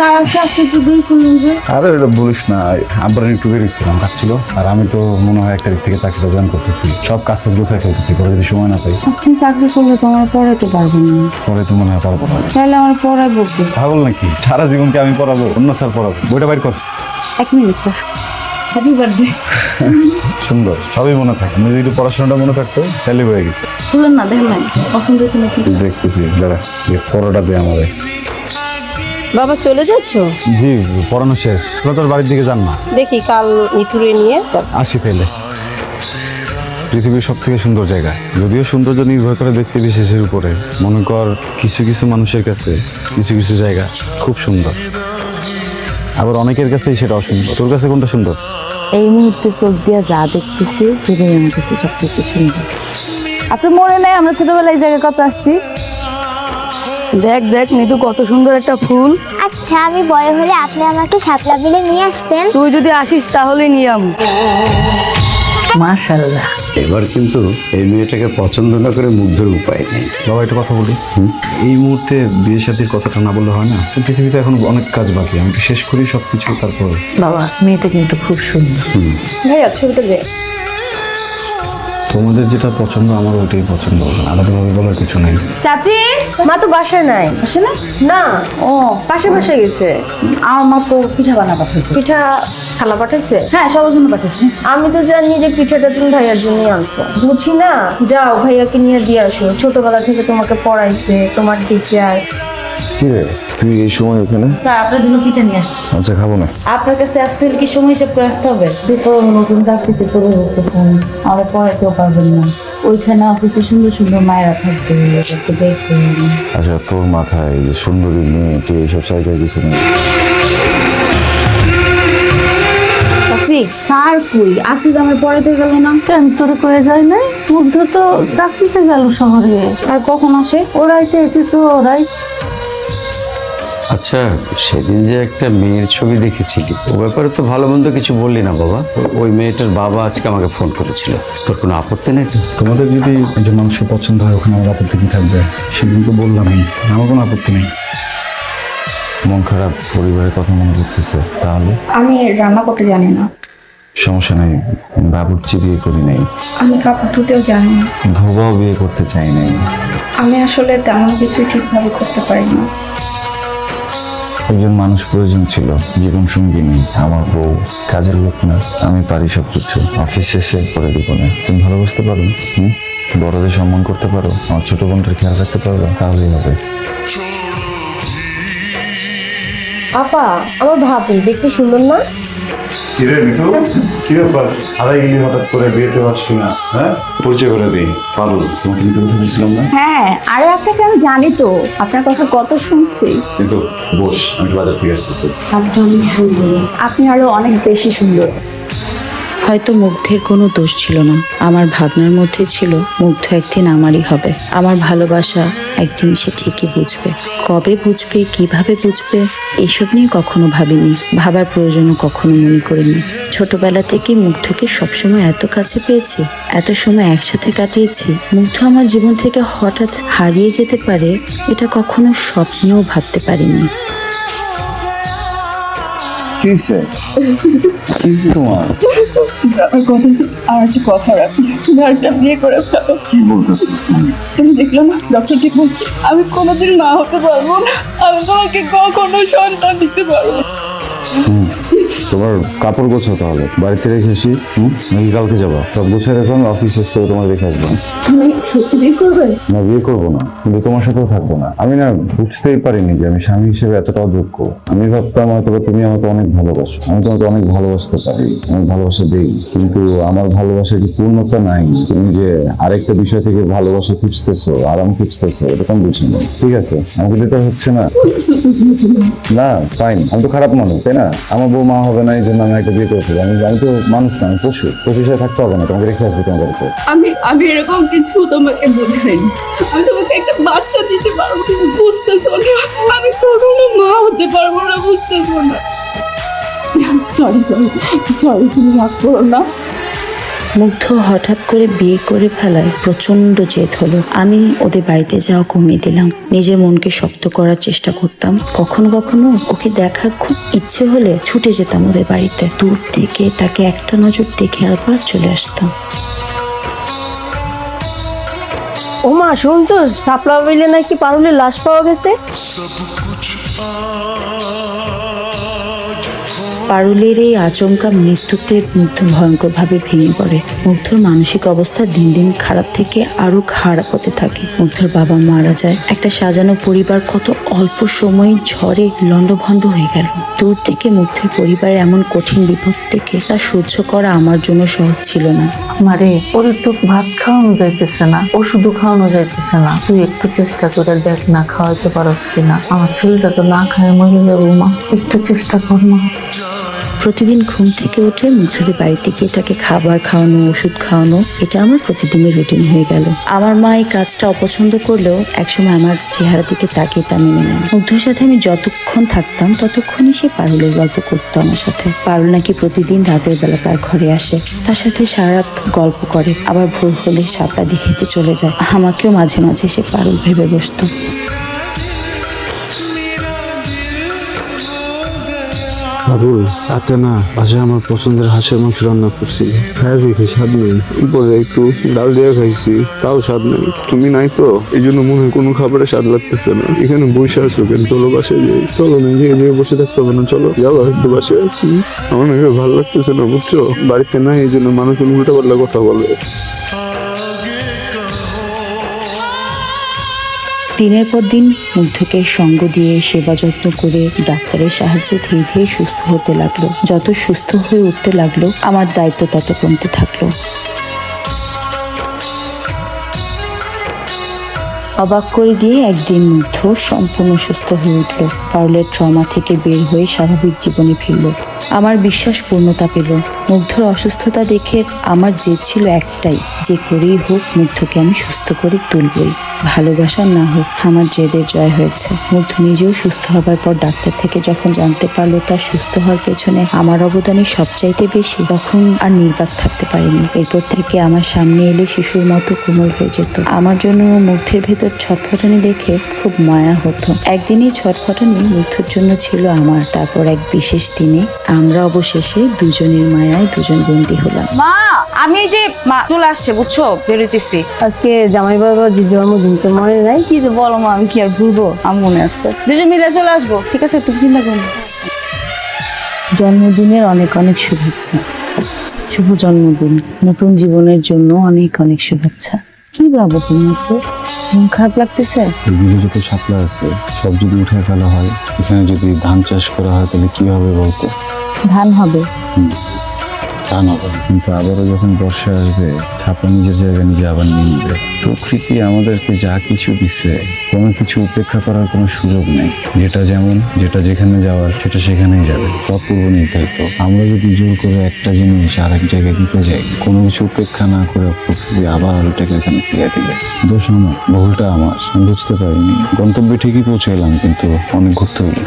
Sir আজকে আসতে তো দুই করলেন যে। আরে এটা বলিস না। আব্বার একটু বেরিয়েছিলাম থাকছিল আর আমি তো মনে হয় এক তারিখ থেকে চাকরিটা জয়েন করতেছি। সব কাজ টাজ গোছায় ফেলতেছি পরে যদি সময় না পাই। আপনি চাকরি করলে তো আমার পড়াতে পারবেন না। পরে তো মনে হয় পারব না। তাহলে আমার পড়াবো কি পাগল নাকি? সারা জীবনকে আমি পড়াবো অন্য স্যার পড়াবো। বইটা বাইর কর। এক মিনিট স্যার। হ্যাপি বার্থডে সুন্দর সবই মনে থাকে। আমি যদি একটু পড়াশোনাটা মনে থাকতো তাহলে হয়ে গেছে। খুলেন না দেখেন না পছন্দ হয়েছে নাকি? দেখতেছি এই পড়াটা দে আমাদের বাবা চলে যাচ্ছ? জি পড়ানো শেষ। তোরা তোর বাড়ির দিকে যান না। দেখি কাল মিথুরে নিয়ে যাব আসি তাহলে পৃথিবীর সব থেকে সুন্দর জায়গা। যদিও সৌন্দর্য নির্ভর করে ব্যক্তি বিশেষের উপরে। মনে কর কিছু কিছু মানুষের কাছে কিছু কিছু জায়গা খুব সুন্দর। আবার অনেকের কাছেই সেটা অসুন্দর। তোর কাছে কোনটা সুন্দর? এই মুহূর্তে চোখ দিয়া যা দেখতেছি সেটাই আমার কাছে সবথেকে সুন্দর। আপনার মনে নেই আমরা ছোটবেলায় এই জায়গায় কত আসছি? দেখ দেখ নিতু কত সুন্দর একটা ফুল। আচ্ছা আমি বড় হলে আপনি আমাকে সাতলা বিলে নিয়ে আসবেন। তুই যদি আসিস তাহলে নিয়ে নিয়ম মাশাল্লাহ এবার কিন্তু এই মেয়েটাকে পছন্দ না করে মুগ্ধের উপায় নেই। বাবা একটা কথা বলি। এই মুহূর্তে বিয়ে শাদির কথাটা না বললে হয় না? পৃথিবীতে এখন অনেক কাজ বাকি। আমি শেষ করি সব কিছু তারপর বাবা মেয়েটা কিন্তু খুব সুন্দর। ভাইয়া ছবিটা দে। তোমাদের যেটা পছন্দ আমার ওইটাই পছন্দ আলাদাভাবে বলার কিছু নেই। চাচি মা তো বাসায় নাই। আসে না না। ও। পাশে পাশে গেছে। আমার মা তো পিঠা বানা পাঠাইছে। পিঠা খালা পাঠাইছে? হ্যাঁ সবার জন্য পাঠাইছে। আমি তো জানি যে পিঠাটা তুমি ভাইয়ার জন্যই আনছো। বুঝি না? যাও ভাইয়াকে নিয়ে দিয়ে আসো। ছোটবেলা থেকে তোমাকে পড়াইছে তোমার টিচার কি রে তুই এই সময় ওখানে? স্যার আপনার জন্য পিঠা নিয়ে আসছি। আচ্ছা খাব না। আপনার কাছে আসতে হলে কি সময় হিসাব করে আসতে হবে? তুই তো নতুন চাকরিতে চলে যেতেছেন আমাদের পড়াতেও পারবেন না। ওইখানে অফিসে সুন্দর সুন্দর মায়েরা থাকবে ওদেরকে দেখবেন আচ্ছা তোর মাথায় যে সুন্দরী মেয়ে তুই এইসব কিছু নেই। চাচি স্যার কই? আজকে যে আমার পড়াতে গেল না। কেন তোর কয়ে যায় নাই? মুগ্ধ তো চাকরিতে গেল শহরে। আর কখন আসে? ওরাই চেয়েছে তো ওরাই আচ্ছা সেদিন যে একটা মেয়ের ছবি দেখেছিলি ও ব্যাপারে তো ভালো মন্দ কিছু বললি না বাবা। ওই মেয়েটার বাবা আজকে আমাকে ফোন করেছিল। তোর কোনো আপত্তি নেই তো? তোমাদের যদি একজন মানুষের পছন্দ হয় ওখানে আমার আপত্তি কি থাকবে? সেদিন তো বললামই। আমার কোনো আপত্তি নেই। মন খারাপ পরিবারের কথা মনে করতেছে তাহলে? আমি রান্না করতে জানি না। সমস্যা নেই। বাবুর্চি বিয়ে করি নাই। আমি কাপড় ধুতেও জানি না। ধোবাও বিয়ে করতে চাই নাই। আমি আসলে তেমন কিছু ঠিকভাবে করতে পারি না। একজন মানুষ প্রয়োজন ছিল জীবন সঙ্গী নেই। আমার বউ কাজের লোক না আমি পারি সব কিছু। অফিস শেষে করে দিব না। তুমি ভালোবাসতে পারো হুম? বড়দের সম্মান করতে পারো আমার ছোট বোনটার খেয়াল রাখতে পারো তাহলেই হবে। আপা আমার ভাবি দেখতে সুন্দর না? কিরে নিতু কি ব্যাপার হারাই গেলি হঠাৎ করে বিয়েতে পারছি না হ্যাঁ? পরিচয় করে দিই। পারুল তোমাকে নিতে কথা বলছিলাম না? হ্যাঁ আরে আপনাকে আমি জানি তো আপনার কথা কত শুনছি। কিন্তু বস আমি বাজার থেকে আসতেছি। আপনি অনেক সুন্দর আপনি আরও অনেক বেশি সুন্দর। হয়তো মুগ্ধের কোনো দোষ ছিল না। আমার ভাবনার মধ্যে ছিল, মুগ্ধ একদিন আমারই হবে। আমার ভালোবাসা একদিন সে ঠিকই বুঝবে। কবে বুঝবে, কীভাবে বুঝবে এইসব নিয়ে কখনো ভাবিনি। ভাবার প্রয়োজনও কখনো মনে করিনি। ছোটবেলা থেকে মুগ্ধকে সবসময় এত কাছে পেয়েছি, এত সময় একসাথে কাটিয়েছি। মুগ্ধ আমার জীবন থেকে হঠাৎ হারিয়ে যেতে পারে, এটা কখনো স্বপ্নেও ভাবতে পারিনি। কি হয়েছে কি হয়েছে তোমার? আমার কথা আর একটা কথা রাখি। একটা বিয়ে করে ফেলো। কি বলতেছো তুমি? দেখল না? ডক্টর ঠিক বলছে আমি কোনোদিন মা হতে পারব না। আমি তোমাকে কখনো সন্তান দিতে পারব না। তোমার কাপড় গোছো তাহলে। বাড়িতে রেখে আসি হুম? নাকি কালকে যাবা? সব গোছায় রেখো আমি অফিস শেষ করে তোমার রেখে আসব। তুমি সত্যি বিয়ে করবে? না বিয়ে করব না কিন্তু তোমার সাথেও থাকব না। আমি না বুঝতেই পারিনি যে আমি স্বামী হিসেবে এতটা অযোগ্য। আমি ভাবতাম হয়তো তুমি আমাকে অনেক ভালোবাসো। আমি তোমাকে অনেক ভালোবাসতে পারি অনেক ভালোবাসা দিই। কিন্তু আমার ভালোবাসার যে পূর্ণতা নাই? তুমি যে আরেকটা বিষয় থেকে ভালোবাসা খুঁজতেছো আরাম খুঁজতেছো এরকম বুঝিনি ঠিক আছে? আমাকে দিতে হচ্ছে না? না ফাইন আমি তো খারাপ মানুষ তাই না? আমার বউ মা হবে না এই জন্য আমি একটা বিয়ে করতে আমি আমি তো মানুষ না আমি পশু। পশু সাথে থাকতে হবে না তোমাকে রেখে আসব তোমার বাড়িতে আমি আমি এরকম কিছু তোমাকে বোঝাইনি। আমি তোমাকে একটা বাচ্চা দিতে পারব তুমি বুঝতেছো না। আমি কখনো মা হতে পারব না বুঝতেছো না। সরি সরি সরি তুমি রাগ করো না। মুগ্ধ হঠাৎ করে বিয়ে করে ফেলায় প্রচণ্ড জেদ হলো। আমি ওদের বাড়িতে যাওয়া কমিয়ে দিলাম। নিজের মনকে শক্ত করার চেষ্টা করতাম। কখনো কখনো ওকে দেখার খুব ইচ্ছে হলে ছুটে যেতাম ওদের বাড়িতে। দূর থেকে তাকে একটা নজর দেখে আবার চলে আসতাম। ও মা শুনছো শাপলা বিলে নাকি পারুলের লাশ পাওয়া গেছে? পারুলের এই আচমকা মৃত্যুতে মুগ্ধ ভয়ঙ্করভাবে ভেঙে পড়ে। মুগ্ধর মানসিক অবস্থা দিন দিন খারাপ থেকে আরও খারাপ হতে থাকে। মুগ্ধর বাবা মারা যায়। একটা সাজানো পরিবার কত অল্প সময়ে ঝড়ে লণ্ডভণ্ড হয়ে গেল। দূর থেকে মুগ্ধের পরিবার এমন কঠিন বিপদ থেকে তা সহ্য করা আমার জন্য সহজ ছিল না। মারে, ওর তো ভাত খাওয়ানো যাইতেছে না ওষুধ খাওয়ানো যাইতেছে না। তুই একটু চেষ্টা করে দেখ না খাওয়াইতে পারস কিনা। আমার ছেলেটা তো না খায় মরে যাব মা। একটু চেষ্টা কর মা। প্রতিদিন ঘুম থেকে উঠে মুগ্ধদের বাড়িতে গিয়ে তাকে খাবার খাওয়ানো, ওষুধ খাওয়ানো, এটা আমার প্রতিদিনের রুটিন হয়ে গেল। আমার মা এই কাজটা অপছন্দ করলেও একসময় আমার চেহারা দিকে তাকিয়ে তা মেনে নেন। মুগ্ধর সাথে আমি যতক্ষণ থাকতাম, ততক্ষণই সে পারুলের গল্প করতো আমার সাথে। পারুল নাকি প্রতিদিন রাতের বেলা তার ঘরে আসে, তার সাথে সারা রাত গল্প করে, আবার ভোর হলে সাপটা দেখেতে চলে যায়। আমাকেও মাঝে মাঝে সে পারুল ভেবে বসতো। বাবুল রাতে না বাসায় আমার পছন্দের হাঁসের মাংস রান্না করছি। খাই রেখে স্বাদ নেই। উপরে একটু ডাল দিয়ে খাইছি, তাও স্বাদ নেই। তুমি নাই তো? এই জন্য মনে হয় কোনো খাবারে স্বাদ লাগতেছে না। এখানে বসে আছো কেন? চলো বাসায় যাই। চলো, না যে যে বসে থাকতে হবে না। চলো যাব একটু বাসায়? আমার ভালো লাগতেছে না, বুঝছ? বাড়িতে নাই, এই জন্য মানুষ উল্টা পাল্টা কথা বলে। দিনের পর দিন মুগ্ধকে সঙ্গ দিয়ে সেবা যত্ন করে ডাক্তারের সাহায্যে ধীরে ধীরে সুস্থ হতে লাগল। যত সুস্থ হয়ে উঠতে লাগল, আমার দায়িত্ব তত কমতে থাকল। অবাক করে দিয়ে একদিন মুগ্ধ সম্পূর্ণ সুস্থ হয়ে উঠল। পারুলের ট্রমা থেকে বের হয়ে স্বাভাবিক জীবনে ফিরল। আমার বিশ্বাস পূর্ণতা পেল। মুগ্ধর অসুস্থতা দেখে আমার জেদ ছিল একটাই, যে করেই হোক মুগ্ধকে আমি সুস্থ করে তুলবই। ভালোবাসা না হোক আমার জেদের জয় হয়েছে। মুগ্ধ নিজেও সুস্থ হবার পর ডাক্তার থেকে যখন জানতে পারল তার সুস্থ হওয়ার পেছনে আমার অবদানই সবচাইতে বেশি, তখন আর নির্বাক থাকতে পারিনি। এরপর থেকে আমার সামনে এলে শিশুর মতো কোমল হয়ে যেত। আমার জন্য মুগ্ধের ভেতর ছটফটানি দেখে খুব মায়া হতো। একদিনই ছটফটানি মুগ্ধর জন্য ছিল আমার, তারপর এক বিশেষ দিনে আমরা অবশেষে দুজনের মায়ায় দুজন বন্দী হলাম। মা আমি এই যে মা চলে আসছে বুঝছ? বেরোতেছি আজকে জামাই বাবার যে জন্মদিন তো মনে নাই। কি যে বলো মা আমি কি আর ভুলবো? আমার মনে আছে। দুজন মিলে চলে আসব। ঠিক আছে তুমি চিন্তা করো জন্মদিনের অনেক অনেক শুভেচ্ছা। শুভ জন্মদিন। নতুন জীবনের জন্য অনেক অনেক শুভেচ্ছা। কি ভাবো তুমি তো? মন খারাপ লাগতেছে? এদিকে যত শাপলা আছে সব যদি উঠে ফেলা হয় এখানে যদি ধান চাষ করা হয় তাহলে কি হবে বলতো? ধান হবে? ধান হবে কিন্তু আবারও যখন বর্ষা আসবে শাপলা নিজের জায়গায় নিজে আবার নিয়ে নেবে। প্রকৃতি আমাদেরকে যা কিছু দিচ্ছে কোনো কিছু উপেক্ষা করার কোনো সুযোগ নেই। যেটা যেমন, যেটা যেখানে যাওয়ার, সেটা সেখানেই যাবে। সব পূর্ব নির্ধারিত। আমরা যদি জোর করে একটা জিনিস আর এক জায়গায় দিতে যাই, কোনো কিছু উপেক্ষা না করে প্রকৃতি আবার ওটাকে এখানে ফিরে দিবে। দোষ আমার, ভুলটা আমার। আমি বুঝতে পারিনি। গন্তব্যে ঠিকই পৌঁছে এলাম কিন্তু অনেক ঘুরতে হইল